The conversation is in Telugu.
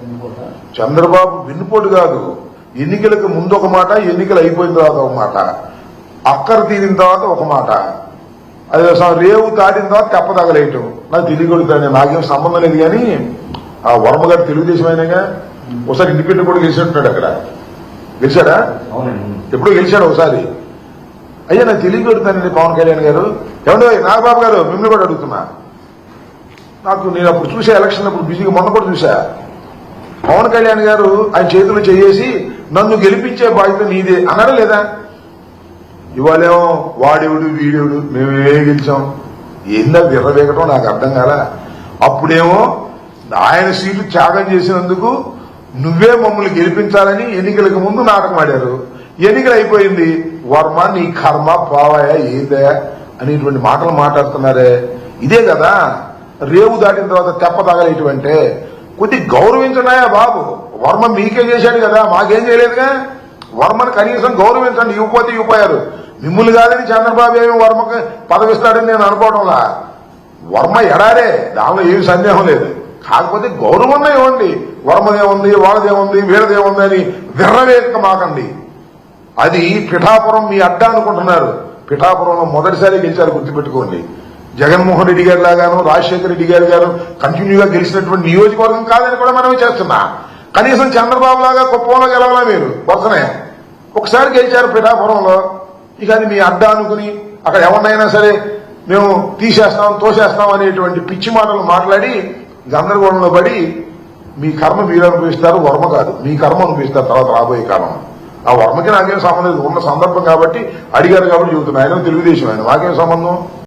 వెన్నుపోట చంద్రబాబు వినుపోటు కాదు. ఎన్నికలకు ముందు ఒక మాట ఎన్నికలు అయిపోయిన తర్వాత ఒక మాట. అక్కర తీరిన తర్వాత ఒక మాట. అది రేవు దాటిన తర్వాత తెప్ప తగలేయటం. నాకు తెలియగలుగుతాను నాకేం సంబంధం లేదు కానీ ఆ వర్మ గారు తెలుగుదేశం అయినాగా ఒకసారి ఇండిపెండెంట్ కూడా గెలిచినట్టున్నాడు అక్కడ. గెలిచాడా? ఎప్పుడో గెలిచాడు ఒకసారి. అయ్యా నాకు తెలియగలుగుతానండి పవన్ కళ్యాణ్ గారు. ఏమండో నాగబాబు గారు మిమ్మల్ని కూడా అడుగుతున్నా. నాకు నేను అప్పుడు చూసా ఎలక్షన్ అప్పుడు బిజీగా మొన్న కూడా చూసా. పవన్ కళ్యాణ్ గారు ఆయన చేతులు చేసి నన్ను గెలిపించే బాధ్యత నీదే అన్నారా లేదా? ఇవాళేమో వాడెవడు వీడెవడు మేమే గెలిచాం. ఏందా విర్రవేగటం నాకు అర్థం కాలా. అప్పుడేమో ఆయన సీట్లు త్యాగం చేసినందుకు నువ్వే మమ్మల్ని గెలిపించాలని ఎన్నికలకు ముందు నాటకం ఆడారు. ఎన్నికలు అయిపోయింది. వర్మ నీ కర్మ పావాయా ఏదే అనేటువంటి మాటలు మాట్లాడుతున్నారే. ఇదే కదా. రేవు దాటిన తర్వాత తెప్ప తగలేటువంటి కొద్ది గౌరవించనాయా బాబు? వర్మ మీకే చేశాడు కదా మాకేం చేయలేదుగా? వర్మను కనీసం గౌరవించండి ఇవ్వకపోతే ఇవ్వపోయారు మిమ్మల్ని కాదని చంద్రబాబు ఏమి వర్మకు పదవిస్తాడని నేను అనుకోవడంలా వర్మ ఎడారే దానిలో ఏమి సందేహం లేదు. కాకపోతే గౌరవం ఇవ్వండి వర్మదేముంది వాళ్ళదేముంది వీళ్ళదేముంది అని విర్రవేక మాకండి. అది పిఠాపురం మీ అడ్డా అనుకుంటున్నారు. పిఠాపురంలో మొదటిసారి గెలిచారు గుర్తుపెట్టుకోండి. జగన్మోహన్ రెడ్డి గారి లాగాను రాజశేఖర రెడ్డి గారి గారు కంటిన్యూగా గెలిచినటువంటి నియోజకవర్గం కాదని కూడా మనం చేస్తున్నా. కనీసం చంద్రబాబు లాగా కుప్పంలో గెలవాలా మీరు వరుసనే. ఒకసారి గెలిచారు పిఠాపురంలో ఇక అది మీ అడ్డా అనుకుని అక్కడ ఎవరినైనా సరే మేము తీసేస్తాం తోసేస్తాం అనేటువంటి పిచ్చి మాటలు మాట్లాడి గందరగోళంలో పడి మీ కర్మ మీరు అనుభవిస్తారు వర్మ కాదు. మీ కర్మ అనుభవిస్తారు తర్వాత రాబోయే కాలం. ఆ వర్మకి నాకేం సంబంధం ఉన్న సందర్భం కాబట్టి అడిగారు కాబట్టి చెబుతున్నా ఆయన తెలుగుదేశం ఆయన. మాకేం సంబంధం?